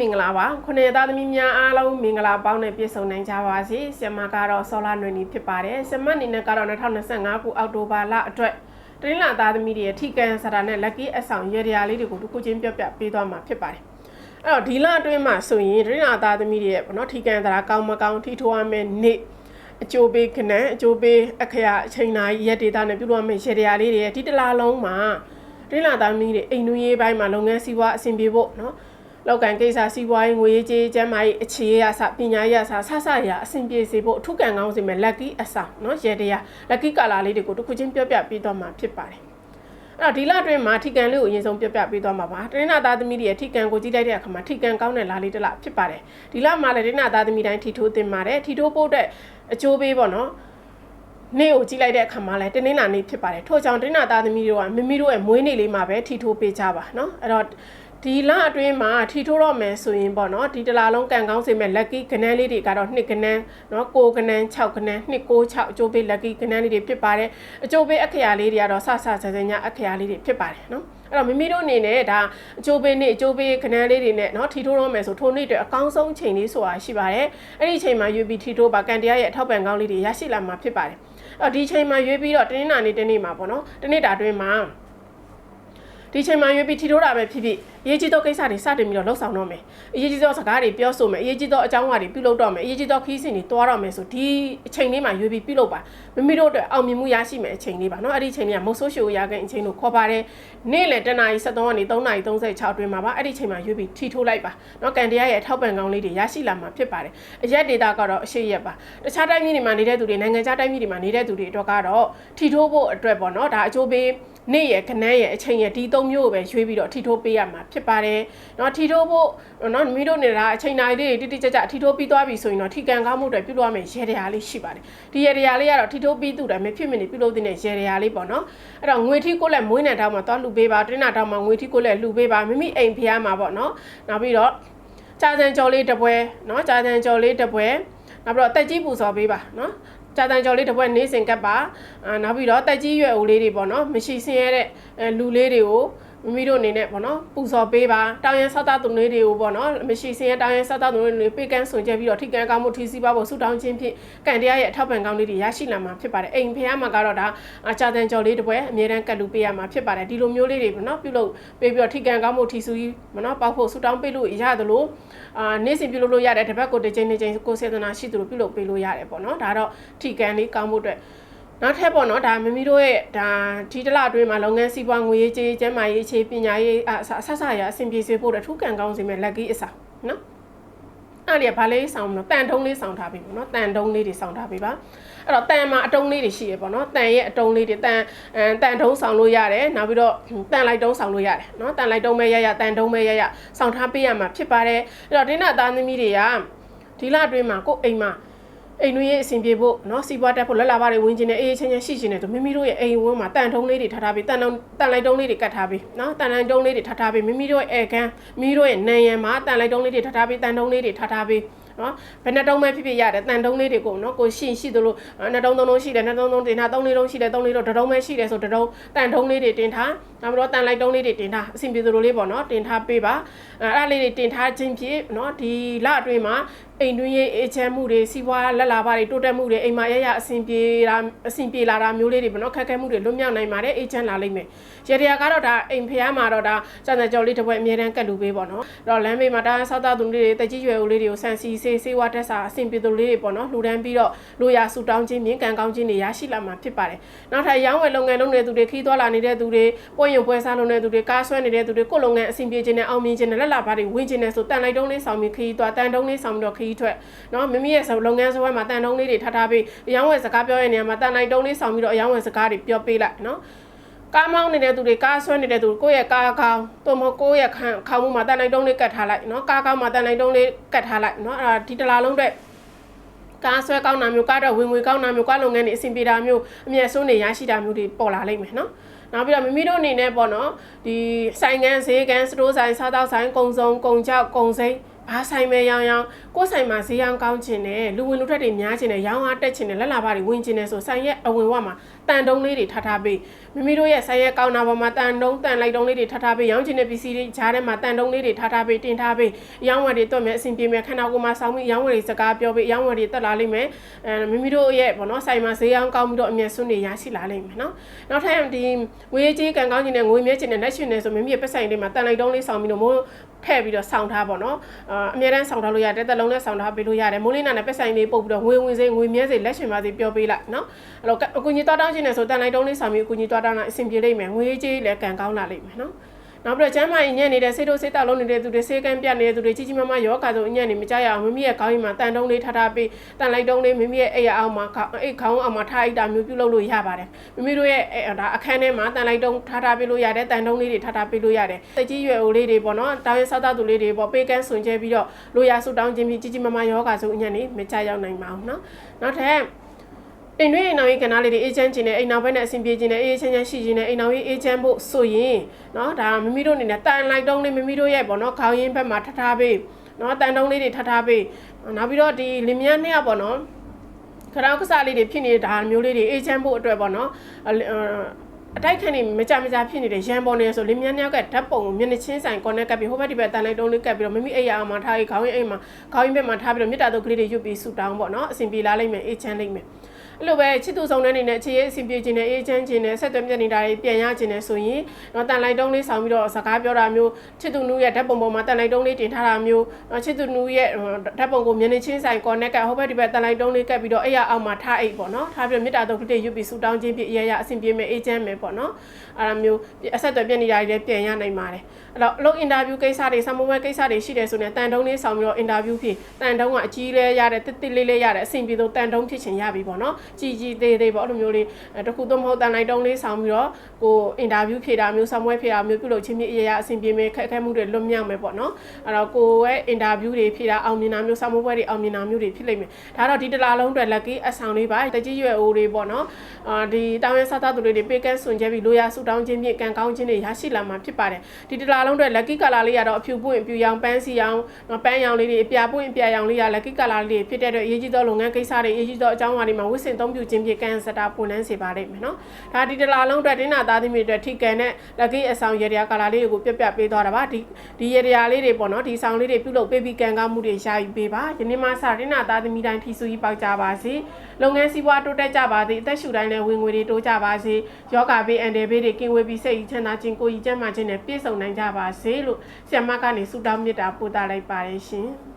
မင်္ဂလာပါခုနှစ်သားသမီးများအားလုံးမင်္ဂလာပေါင်းနဲ့ပြည့်စုံနိုင်ကြပါစေဆင်မကတော့ဆောလာနွေနီဖြစ်ပါတယ်ဆင်မအနေနဲ့ကတော့2025ခုအောက်တိုဘာလအတွက်တရင်းလာသားသမီးတွေရဲ့ထိကန်စတာနဲ့ lucky အဆောင်ရေရာလေးတွေကိုတစ်ခုချင်းပြပြပေးသွားမှာဖြစ်ပါတယ်အဲ့တော့ဒီလအတွင်းမှာဆိုရင်တရင်းလာသားသမီးတွေရဲ့ဘောနော်ထိကန်စတာကောင်းမကောင်းထိထိုးရမယ့်နေ့အကျိုးပေးခဏအကျိုးပေးအခရာအချိန်နာရက်ဒေတာနဲ့ပြုလုပ်ရမယ့်ရေရာလေးတွေရဲ့ဒီတလားလုံးမှာတရင်းလာသားသမီးတွေအိမ်နူးရေးပိုင်းမှာလုပ်ငန်းစီးပွားအဆင်ပြေဖို့နော် လောက်ကန်ကိစ္စစီးပွားရေးငွေရေးကြေးကျန်းမာရေးအခြေရစပညာရေးစဆဆရအဆင်ပြေစေဖို့အထုကန်ကောင်းစေမယ် lucky အဆောင်เนาะရေတရား lucky ကာလာလေးတွေကိုတစ်ခုချင်းပြောပြပေးသွားမှာဖြစ်ပါတယ်အဲ့တော့ဒီလအတွင်းမှာထိကန်လေးကိုအရင်ဆုံးပြပြပေးသွားမှာပါတရင်းနာသားသမီးတွေရဲ့ထိကန်ကိုကြည့်လိုက်တဲ့အခါမှာထိကန်ကောင်းတဲ့လားလေးတစ်လားဖြစ်ပါတယ်ဒီလမှာလည်းတရင်းနာသားသမီးတိုင်းထီထိုးတင်ပါတယ်ထီထိုးဖို့အတွက်အကျိုးပေးပေါ့နော်နေ့ကိုကြည့်လိုက်တဲ့အခါမှာလည်းတင်းနှင်းနာနေ့ဖြစ်ပါတယ်ထို့ကြောင့်တင်းနာသားသမီးတို့ကမိမိတို့ရဲ့မွေးနေ့လေးမှာပဲထီထိုးပေးကြပါเนาะအဲ့တော့ ဒီလအတွင်းမှာထီထိုးတော့မယ်ဆိုရင်ပေါ့နော်ဒီတလာလုံးကန်ကောင်းစေမဲ့ lucky ကနန်းလေးတွေကတော့2ကနန်းเนาะ6ကနန်း6ကနန်း2 6 6အကျိုးပေး lucky ကနန်းလေးတွေဖြစ်ပါတယ်အကျိုးပေးအခရာလေးတွေကတော့ဆဆဆဆညအခရာလေးတွေဖြစ်ပါတယ်เนาะအဲ့တော့မိမိတို့အနေနဲ့ဒါအကျိုးပေးနေ့အကျိုးပေးခဏလေးတွေနဲ့เนาะထီထိုးတော့မယ်ဆိုထိုးနေ့တွေအကောင်းဆုံးချိန်လေးဆိုတာရှိပါတယ်အဲ့ဒီချိန်မှာ UB ထီထိုးပါကန်တရားရဲ့အထောက်ပံ့ကောင်းလေးတွေရရှိလာမှာဖြစ်ပါတယ်အဲ့တော့ဒီချိန်မှာရွေးပြီးတော့တင်းနာနေတင်းနေမှာပေါ့နော်တင်းနေတာအတွင်းမှာ ဒီချိန်မှာရွေးပြီးထီထိုးတာပဲဖြစ်ဖြစ်အရေးကြီးသောကိစ္စတွေစတင်ပြီးတော့လှုပ်ဆောင်တော့မယ်အရေးကြီးသောစကားတွေပြောဆိုမယ်အရေးကြီးသောအကြောင်းအရာတွေပြုလုပ်တော့မယ်အရေးကြီးသောခီးစဉ်တွေတွားတော့မယ်ဆိုဒီအချိန်လေးမှာရွေးပြီးပြုလုပ်ပါမိမိတို့အတွက်အောင်မြင်မှုရရှိမယ်အချိန်လေးပါเนาะအဲ့ဒီအချိန်လေးကမုတ်ဆိုးရှိုရခင်အချိန်လို့ခေါ်ပါတယ်နေ့လယ်တနာရီ73ကနေ3နာရီ36အတွင်းမှာပါအဲ့ဒီအချိန်မှာရွေးပြီးထီထိုးလိုက်ပါเนาะကန်တရားရဲ့အထောက်ပံ့ကောင်းလေးတွေရရှိလာမှာဖြစ်ပါတယ်အရက်ဒေတာကတော့အရှိရက်ပါတခြားတိုင်းပြည်တွေမှာနေတဲ့သူတွေနိုင်ငံခြားတိုင်းပြည်တွေမှာနေတဲ့သူတွေအတွက်ကတော့ထီထိုးဖို့အတွက်ပေါ့เนาะဒါအကျိုးပေး နေ့ရယ်ခဏရယ်အချိန်ရယ်ဒီသုံးမျိုးကိုပဲရွေးပြီးတော့ထီထိုးပေးရမှာဖြစ်ပါတယ်။နော်ထီထိုးဖို့နော်မိတို့နေတာအချိန်တိုင်းလေးတိတိကျကျထီထိုးပြီးသွားပြီဆိုရင်တော့ထီကန်ကောင်းမှုတွေပြုလုပ်ရမယ်ရေတရားလေးရှိပါတယ်။ဒီရေတရားလေးကတော့ထီထိုးပြီးသူတိုင်းမဖြစ်မနေပြုလုပ်တဲ့ရေတရားလေးပေါ့နော်။အဲ့တော့ငွေထီကိုလည်းမွေးနေတောင်းမှသွားလှူပေးပါ။တင်းနာတောင်းမှငွေထီကိုလည်းလှူပေးပါမိမိအိမ်ဖျားမှာပေါ့နော်။နောက်ပြီးတော့ကြာစံကြော်လေးတစ်ပွဲနော်ကြာစံကြော်လေးတစ်ပွဲနောက်ပြီးတော့တက်ကြီးပူဇော်ပေးပါနော် ကြာတန်ကြော်လေးတစ်ပွဲနေစဉ်ကပ်ပါအာနောက်ပြီးတော့တက်ကြီးရွယ်ဦးလေးတွေပေါ့နော်မရှိစင်းရတဲ့လူလေးတွေကို မိမိတို့အနေနဲ့ပေါ့နော်ပူဇော်ပေးပါတောင်ရန်ဆောက်တာသူလေးတွေကိုပေါ့နော်မရှိစင်းရတောင်ရန်ဆောက်တာသူလေးတွေပေးကန်းဆွန်ချက်ပြီးတော့ထိကန်းကောင်းမှုထီစီပါဖို့ဆူတောင်းခြင်းဖြင့်ကံတရားရဲ့အထောက်ပံ့ကောင်းလေးတွေရရှိလာမှာဖြစ်ပါတယ်အိမ်ဖះမှာကတော့ဒါအချာတန်ကြော်လေးတစ်ပွဲအမြဲတမ်းကတ်လူပေးရမှာဖြစ်ပါတယ်ဒီလိုမျိုးလေးတွေပေါ့နော်ပြုလုပ်ပေးပြီးတော့ထိကန်းကောင်းမှုထီဆူကြီးပေါ့နော်ပေါက်ဖို့ဆူတောင်းပေးလို့ရသလိုအာနေ့စဉ်ပြုလုပ်လို့ရတယ်တစ်ပတ်ကိုတစ်ချိန်တစ်ချိန်ကိုစေတနာရှိသလိုပြုလုပ်ပေးလို့ရတယ်ပေါ့နော်ဒါတော့ထိကန်းလေးကောင်းမှုအတွက် နောက်ထပ်ပေါ့နော်ဒါမမီတို့ရဲ့ဒါဒီတလအတွင်းမှာလုပ်ငန်းစီးပွားငွေရေးကြေးကျန်းမာရေးအခြေပညာရေးအဆက်ဆက်ရအဆင်ပြေစေဖို့အတွက်ထူးကန်ကောင်းစေမယ့်လက်ကီးအစားနော်အဲ့ဒီကဘာလေးဆောင်မလို့တန်ထုံးလေးဆောင်ထားပြီပေါ့နော်တန်ထုံးလေးတွေဆောင်ထားပြီပါအဲ့တော့တန်မှာအတုံးလေးတွေရှိရပေါ့နော်တန်ရဲ့အတုံးလေးတွေတန်အဲတန်ထုံးဆောင်လို့ရတယ်နောက်ပြီးတော့တန်လိုက်တုံးဆောင်လို့ရတယ်နော်တန်လိုက်တုံးပဲရရတန်ထုံးပဲရရဆောင်ထားပေးရမှာဖြစ်ပါတယ်အဲ့တော့ဒိနာသားသမီးတွေကဒီလအတွင်းမှာကိုယ်အိမ်မှာ အိမ်တွင်းရေးအဆင်ပြေဖို့နော်စီးပွားတက်ဖို့လက်လာပါတွေဝင်ကျင်နေအေးအေးချမ်းချမ်းရှိကျင်နေတို့မိမိတို့ရဲ့အိမ်ဝန်းမှာတန်ထုံးလေးတွေထားထားပြီးတန်တုံးတန်လိုက်တုံးလေးတွေကတ်ထားပြီးနော်တန်လိုက်တုံးလေးတွေထားထားပြီးမိမိတို့ရဲ့အဲကန်းမိမိတို့ရဲ့နံရံမှာတန်လိုက်တုံးလေးတွေထားထားပြီးတန်တုံးလေးတွေထားထားပြီးနော်ဘယ်နှတုံးပဲဖြစ်ဖြစ်ရတယ်တန်တုံးလေးတွေကိုနော်ကိုရှိရှိသလိုနှစ်တုံးသုံးတုံးရှိတယ်နှစ်တုံးသုံးတင်ထားသုံးလေးတုံးရှိတယ်သုံးလေးတော့တတုံးပဲရှိတယ်ဆိုတတုံးတန်တုံးလေးတွေတင်ထားနောက်ပြီးတော့တန်လိုက်တုံးလေးတွေတင်ထားအဆင်ပြေသလိုလေးပေါ့နော်တင်ထားပေးပါအဲ့ဒါလေးတွေတင်ထားခြင်းဖြင့်နော်ဒီလအတွင်းမှာ အိမ်တွင်းရေးအေချမ်းမှုတွေစီးပွားလက်လာပါတွေတိုးတက်မှုတွေအိမ်မှာရရအဆင်ပြေတာအဆင်ပြေလာတာမျိုးလေးတွေပေါ့နော်ခက်ခဲမှုတွေလွတ်မြောက်နိုင်ပါတယ်အေချမ်းလာလိမ့်မယ်ရေတရာကတော့ဒါအိမ်ဖျားမှာတော့ဒါစံစံကြော်လေးတစ်ပွဲအမြဲတမ်းကတ်လူပေးပေါ့နော်အဲ့တော့လမ်းမေးမှာဒါဆောက်သားသူလေးတွေတက်ကြီးရွယ်ဦးလေးတွေကိုဆန်စီဆေးဆေးဝါတက်စာအဆင်ပြေသူလေးတွေပေါ့နော်လှူဒန်းပြီးတော့လိုရာဆူတောင်းခြင်းမြင့်ကန်ကောင်းခြင်းတွေရရှိလာမှာဖြစ်ပါတယ်နောက်ထပ်ရောင်းဝယ်လုပ်ငန်းလုပ်နေတဲ့သူတွေခီးသွားလာနေတဲ့သူတွေပွဲရုံပွဲစားလုပ်နေတဲ့သူတွေကားဆွဲနေတဲ့သူတွေကိုလုပ်ငန်းအဆင်ပြေခြင်းနဲ့အောင်မြင်ခြင်းနဲ့လက်လာပါတွေဝင်ခြင်းနဲ့ဆိုတန်လိုက်တုံးလေးဆောင်ပြီးခီးသွားတန်တုံးလေးဆောင်ပြီးတော့ခီးထွက်နော်မိမိရဲ့လုပ်ငန်းဆွဲမှာတန်တုံးလေးတွေထားထားပြီးရောင်းဝယ်စကားပြောရတဲ့နေရာမှာတန်လိုက်တုံးလေးဆောင်ပြီးတော့အရောင်းဝယ်စကားတွေပြောပေးလိုက်နော်ကားမောင်းနေတဲ့သူတွေကားဆွဲနေတဲ့သူကိုယ့်ရဲ့ကားကောင်းတို့မကိုယ့်ရဲ့ခံခေါင်းမှုမှာတန်လိုက်တုံးလေးကတ်ထားလိုက်နော်ကားကောင်းမှာတန်လိုက်တုံးလေးကတ်ထားလိုက်နော်အဲ့ဒါဒီတလားလုံးတဲ့ကားဆွဲကောင်းတာမျိုးကားတော့ဝင်ငွေကောင်းတာမျိုးကားလုပ်ငန်းတွေအဆင်ပြေတာမျိုးအမြတ်ဆုံးနေရရှိတာမျိုးတွေပေါ်လာလိမ့်မယ်နော်နောက်ပြီးတော့မိမိတို့အနေနဲ့ပေါ့နော်ဒီဆိုင်ငန်းဈေးကန်စတိုးဆိုင်စားတောက်ဆိုင်ကုံစုံကုံချောက်ကုံစိမ်း ဘာဆိုင်မဲရောင်းရောင်းကိုယ်ဆိုင်မှာဈေးရောင်းကောင်းချင်တယ်လူဝင်လူထွက်တွေများချင်တယ်ရောင်းအားတက်ချင်တယ်လက်လာပါတွေဝင်ချင်တယ်ဆိုဆိုင်ရဲ့အဝင်ဝမှာတန်တုံးလေးတွေထားထားပေးမိမိတို့ရဲ့ဆိုင်ရဲ့ကောင်းတာပေါ်မှာတန်တုံးတန်လိုက်တုံးလေးတွေထားထားပေးရောင်းချင်တဲ့ပစ္စည်းတွေဂျားထဲမှာတန်တုံးလေးတွေထားထားပေးတင်ထားပေးရောင်းဝယ်တွေတွက်မယ်အဆင်ပြေမယ်ခန္ဓာကိုယ်မှာဆောင်းပြီးရောင်းဝယ်တွေစကားပြောပေးရောင်းဝယ်တွေတက်လာလိမ့်မယ်အဲမိမိတို့ရဲ့ဘောနော်ဆိုင်မှာဈေးရောင်းကောင်းပြီးတော့အမြဲစွန်းနေရရှိလာလိမ့်မယ်နော်နောက်ထပ်ဒီငွေကြေးကန်ကောင်းချင်တဲ့ငွေမြဲချင်တဲ့လက်ရှင်နေဆိုမိမိရဲ့ပတ်ဆိုင်တွေမှာတန်လိုက်တုံးလေးဆောင်းပြီးတော့မိုးထည့်ပြီးတော့ဆောင်းထားပါတော့အာအများတန်းဆောင်းထားလို့ရတယ်တက်လုံးနဲ့ဆောင်းထားပေးလို့ရတယ်မိုးလေးနာနဲ့ပတ်ဆိုင်လေးပုတ်ပြီးတော့ငွေဝင်စေငွေမြဲစေလက်ရှင်ပါစေပြောပေးလိုက်နော်အဲ့တော့အကူကြီးတောင်းတောင်းခြင်းနဲ့ဆိုတန်လိုက်တုံးလေးဆောင်းပြီးအကူကြီးတောင်းတောင်းလိုက်အဆင်ပြေလိမ့်မယ်ငွေကြေးလည်းကန်ကောင်းလာလိမ့်မယ်နော် နောက်ပြီးတော့ကျမ်းမာရင်ညံ့နေတဲ့စိတ်တို့စိတ်တောက်လုံးနေတဲ့သူတွေစေကန်းပြတ်နေတဲ့သူတွေကြီးကြီးမားမားယောဂါဆိုအညံ့နေမကြရအောင်မိမိရဲ့ခေါင်းရင်းမှာတန်တုံးလေးထားထားပြီးတန်လိုက်တုံးလေးမိမိရဲ့အိပ်ရအောင်မှာအိတ်ခေါင်းအောင်မှာထားအိတ်တာမျိုးပြုလုပ်လို့ရပါတယ်မိမိတို့ရဲ့ဒါအခန်းထဲမှာတန်လိုက်တုံးထားထားပေးလို့ရတယ်တန်တုံးလေးတွေထားထားပေးလို့ရတယ်တကြီးရွယ်အိုလေးတွေပေါ့နော်တောင်းရင်ဆောက်တာသူလေးတွေပေါ့ပေးကန်းဆွန်ကျဲပြီးတော့လိုရာဆူတောင်းခြင်းပြီးကြီးကြီးမားမားယောဂါဆိုအညံ့နေမကြရောက်နိုင်ပါဘူးနော်နောက်ထပ် အိမ်တွင်းအိမ်နောက်ရေးကဏ္ဍလေးတွေအေးချမ်းခြင်းနဲ့အိမ်နောက်ဘက်နဲ့အဆင်ပြေခြင်းနဲ့အေးချမ်းချမ်းရှိခြင်းနဲ့အိမ်နောက်ရေးအေးချမ်းဖို့ဆိုရင်เนาะဒါမိမိတို့အနေနဲ့တန်လိုက်တုံးလေးမိမိတို့ရဲ့ပေါ့နော်ခေါင်းရင်းဘက်မှာထထားပေးเนาะတန်တုံးလေးတွေထထားပေးနောက်ပြီးတော့ဒီလင်မြန်းနှစ်ယောက်ပေါ့နော်ခရောက်ကစားလေးတွေဖြစ်နေတာမျိုးလေးတွေအေးချမ်းဖို့အတွက်ပေါ့နော်အတိုက်ခံနေမကြမကြဖြစ်နေတဲ့ရန်ပေါ်နေဆိုလင်းမြန်းနှစ်ယောက်ကဓာတ်ပုံကိုမျက်နှာချင်းဆိုင် connect ကပ်ပြီးဟိုဘက်ဒီဘက်တန်လိုက်တုံးလေးကပ်ပြီးတော့မိမိအိယာအောင်မှာထားပြီးခေါင်းရင်းအိမ်မှာခေါင်းရင်းဘက်မှာထားပြီးတော့မြတ်တာတို့ကလေးတွေရွတ်ပြီးဆူတောင်းပေါ့နော်အဆင်ပြေလာလိမ့်မယ်အေးချမ်းလိမ့်မယ် အဲ့လိုပဲချစ်သူဆောင်တဲ့အနေနဲ့အခြေရေးအဆင်ပြေခြင်းနဲ့အေးချမ်းခြင်းနဲ့ဆက်သွယ်မြတ်နေတာတွေပြန်ရခြင်းနဲ့ဆိုရင်တော့တန်လိုက်တုံးလေးဆောင်ပြီးတော့စကားပြောတာမျိုးချစ်သူနူးရဲ့ဓာတ်ပုံပေါ်မှာတန်လိုက်တုံးလေးတင်ထားတာမျိုးချစ်သူနူးရဲ့ဓာတ်ပုံကိုမျက်နှာချင်းဆိုင် connect ကဟိုဘက်ဒီဘက်တန်လိုက်တုံးလေးကပ်ပြီးတော့အဲ့ရအောင်မှာထားအိတ်ပေါ့နော်ထားပြီးတော့မြတ်တာတို့ကလေးရွတ်ပြီးဆူတောင်းခြင်းဖြစ်အရရအဆင်ပြေမယ်အေးချမ်းမယ်ပေါ့နော်အဲ့ဒါမျိုးအဆက်အသွယ်ပြနေတာတွေလည်းပြန်ရနိုင်ပါတယ်အဲ့တော့အလုပ်အင်တာဗျူးကိစ္စတွေဆံမွေးကိစ္စတွေရှိတယ်ဆိုရင်တန်တုံးလေးဆောင်ပြီးတော့အင်တာဗျူးဖြစ်တန်တုံးကအကြီးလဲရတယ်တစ်တစ်လေးလေးရတယ်အဆင်ပြေတော့တန်တုံးဖြစ်ချင်ရပြီပေါ့နော်ကြီးကြီးသေးသေးပေါ့အဲ့လိုမျိုးလေးတခုတော့မဟုတ်တန်လိုက်တုံးလေးဆောင်ပြီးတော့ကိုအင်တာဗျူးဖြေတာမျိုးဆံမွေးဖြေတာမျိုးပြုလုပ်ချင်းမြအရရအဆင်ပြေမယ်ခက်ခဲမှုတွေလွတ်မြောက်မယ်ပေါ့နော်အဲ့တော့ကိုရဲ့အင်တာဗျူးတွေဖြေတာအောင်မြင်တာမျိုးဆံမွေးပွဲတွေအောင်မြင်တာမျိုးတွေဖြစ်လိမ့်မယ်ဒါတော့ဒီတလားလုံးအတွက် lucky အဆောင်လေးပါတကြီးရွယ်အိုးတွေပေါ့နော်အာဒီတောင်းရစားသားသူတွေပေးကန်းဆွန်ကျဲပြီးလိုရာဆူတောင်းခြင်းဖြင့်ကံကောင်းခြင်းတွေရရှိလာမှာဖြစ်ပါတယ်ဒီတလားလုံးအတွက် lucky color လေးကတော့အဖြူပွင့်အပြူရောင်ပန်းစီရောင်ပန်းရောင်လေးတွေအပြာပွင့်အပြာရောင်လေးရ lucky color လေးတွေဖြစ်တဲ့အတွက်အရေးကြီးသောလုပ်ငန်းကိစ္စတွေအရေးကြီးသောအကြောင်းအရာတွေမှာဝစ်စင်သုံးပြုခြင်းဖြင့်ကံစတာပွင့်လန်းစေပါလိမ့်မယ်နော်ဒါဒီတလားလုံးအတွက်တင်းနာသားသမီးတွေအတွက်ထိကန်တဲ့ lucky အဆောင်ရေရာ color လေးတွေကိုပြပြပေးသွားတာပါဒီဒီရေရာလေးတွေပေါ့နော်ဒီဆောင်လေးတွေပြုလုပ်ပေးပြီးကံကောင်းမှုတွေရှာယူပေးပါယနေ့မှစတင်းနာသားသမီးတိုင်းထီဆူကြီးပေါက်ကြပါစေလုပ်ငန်းစည်းဝါးတိုးတက်ကြပါစေအသက်ရှူတိုင်းလည်းဝင်ငွေတွေတိုးကြပါစေယောဂဘေးအန်တယ်ဘေးတွေကင်းဝေးပြီးစိတ်ချမ်းသာခြင်းကိုယ်ကြီးကျန်းမာခြင်းနဲ့ပြည့်စုံနိုင်ကြပါစေလို့ဆရာမကနေဆုတောင်းမေတ္တာပို့သလိုက်ပါတယ်ရှင်